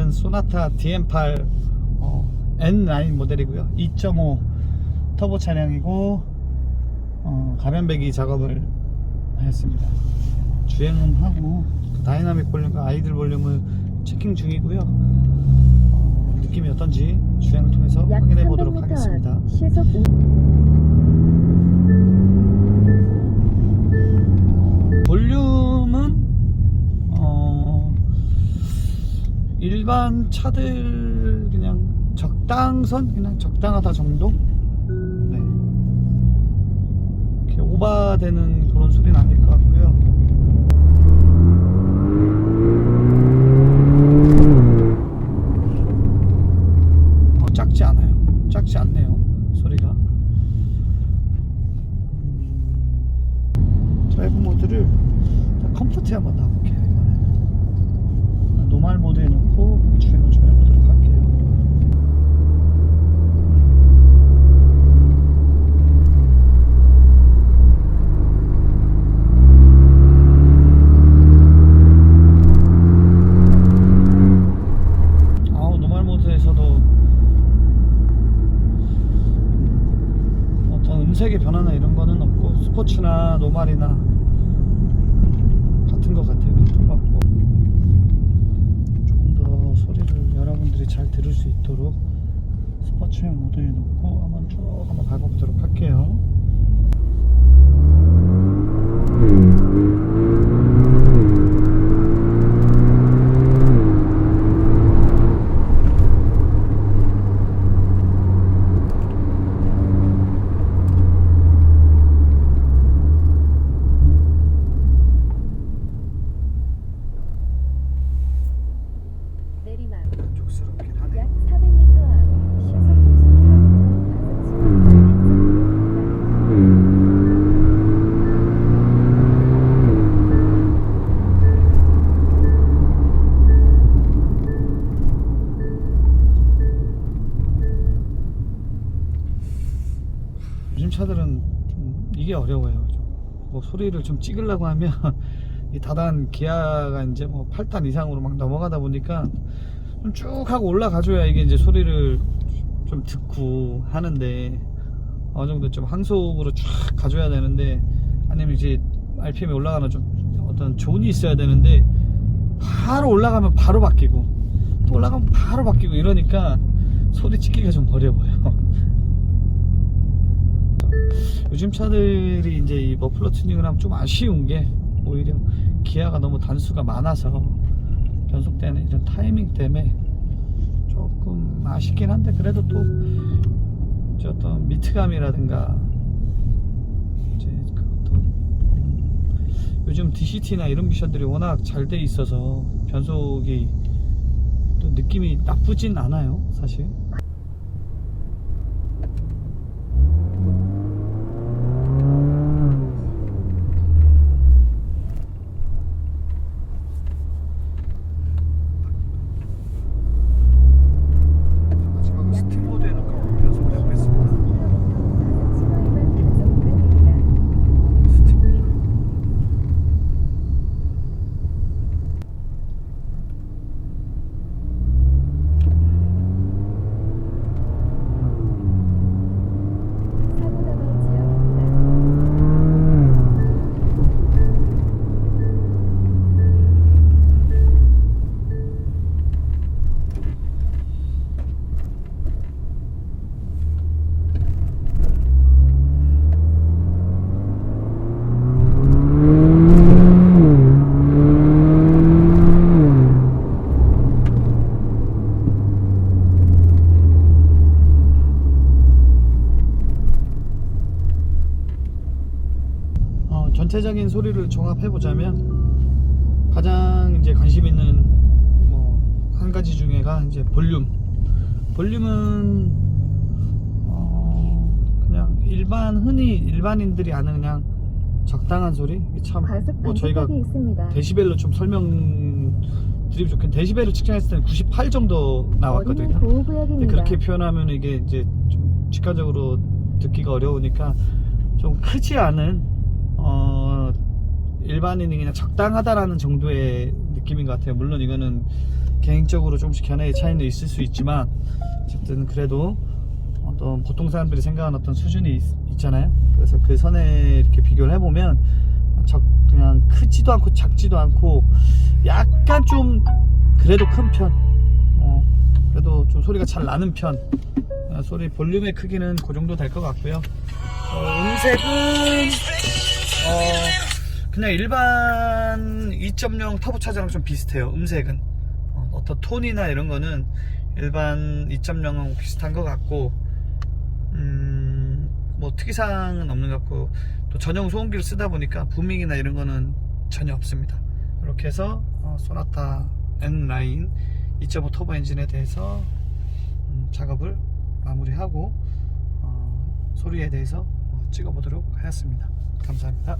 모델은 소나타 DM8 어, N9 모델이고요. 2.5 터보 차량이고 어, 가변 배기 작업을 했습니다. 주행은 하고 그 다이나믹 볼륨과 아이들 볼륨을 체킹 중이고요. 어, 느낌이 어떤지 주행을 통해서 약 확인해 보도록 300m 하겠습니다. 일반 차들 그냥 적당선? 그냥 적당하다 정도? 네. 이렇게 오바되는 그런 소리는 아닐 것 같고요 어, 작지 않아요 작지 않네요 소리가 드라이브 모드를 컴포트에 한번 놔볼게요 이번에는 노말 모드에 놓고 주행을 좀 해보도록 할게요 아우 노말 모드에서도 어떤 음색의 변화나 이런 거는 스포츠나 노말이나 같은 것 같아요. 같은 것 같고 조금 더 소리를 여러분들이 잘 들을 수 있도록 스포츠형 모드에 놓고 한번 쭉 한번 밟아보도록 할게요 차들은 좀 이게 어려워요. 좀. 뭐 소리를 좀 찍으려고 하면 이 다단 기아가 이제 뭐 8단 이상으로 막 넘어가다 보니까 좀 쭉 하고 올라가줘야 이게 이제 소리를 좀 듣고 하는데 어느 정도 좀 항속으로 쫙 가줘야 되는데 아니면 이제 RPM이 올라가는 좀 어떤 존이 있어야 되는데 바로 올라가면 바로 바뀌고 또 올라가면 바로 바뀌고 이러니까 소리 찍기가 좀 어려워요. 요즘 차들이 이제 이 머플러 튜닝을 하면 좀 아쉬운 게 오히려 기아가 너무 단수가 많아서 변속되는 이런 타이밍 때문에 조금 아쉽긴 한데 그래도 또 어떤 미트감이라든가 이제 그것도 음, 요즘 DCT나 이런 미션들이 워낙 잘 돼 있어서 변속이 또 느낌이 나쁘진 않아요 사실 마지막으로 스팀 모드에 놓고 변속을 해보겠습니다 스팀 모드 사고다발 지역입니다. 어, 전체적인 소리를 종합해 보자면 가장 이제 관심 있는 뭐 한 가지 중에가 이제 볼륨. 볼륨은 어, 그냥 일반 흔히 일반인들이 아는 그냥 적당한 소리. 이게 참 과속 뭐 저희가. 데시벨로 좀 설명 드리면 좋겠는데 데시벨을 측정했을 때는 98 정도 나왔거든요. 근데. 그렇게 표현하면 이게 이제 좀 직관적으로 듣기가 어려우니까 좀 크지 않은 어 일반인이 그냥 적당하다라는 정도의 느낌인 것 같아요. 물론 이거는 개인적으로 조금씩 견해의 차이는 있을 수 있지만 어쨌든 그래도 어떤 보통 사람들이 생각하는 어떤 수준이 있, 잖아요 그래서 그 선에 이렇게 비교를 해보면 적 그냥 크지도 않고 작지도 않고 약간 좀 그래도 큰 편. 어, 그래도 좀 소리가 잘 나는 편. 어, 소리 볼륨의 크기는 그 정도 될 것 같고요. 어, 음색은 어, 그냥 일반 2.0 터보 차저랑 좀 비슷해요. 음색은 어, 어떤 톤이나 이런 거는 일반 2.0하고 비슷한 것 같고 음, 뭐 특이사항은 없는 것 같고 또 전용 소음기를 쓰다 보니까 부밍이나 이런 거는 전혀 없습니다. 이렇게 해서 어, 소나타 N 라인 2.5 터보 엔진에 대해서 음, 작업을 마무리하고 어, 소리에 대해서 어, 찍어보도록 하였습니다. 감사합니다.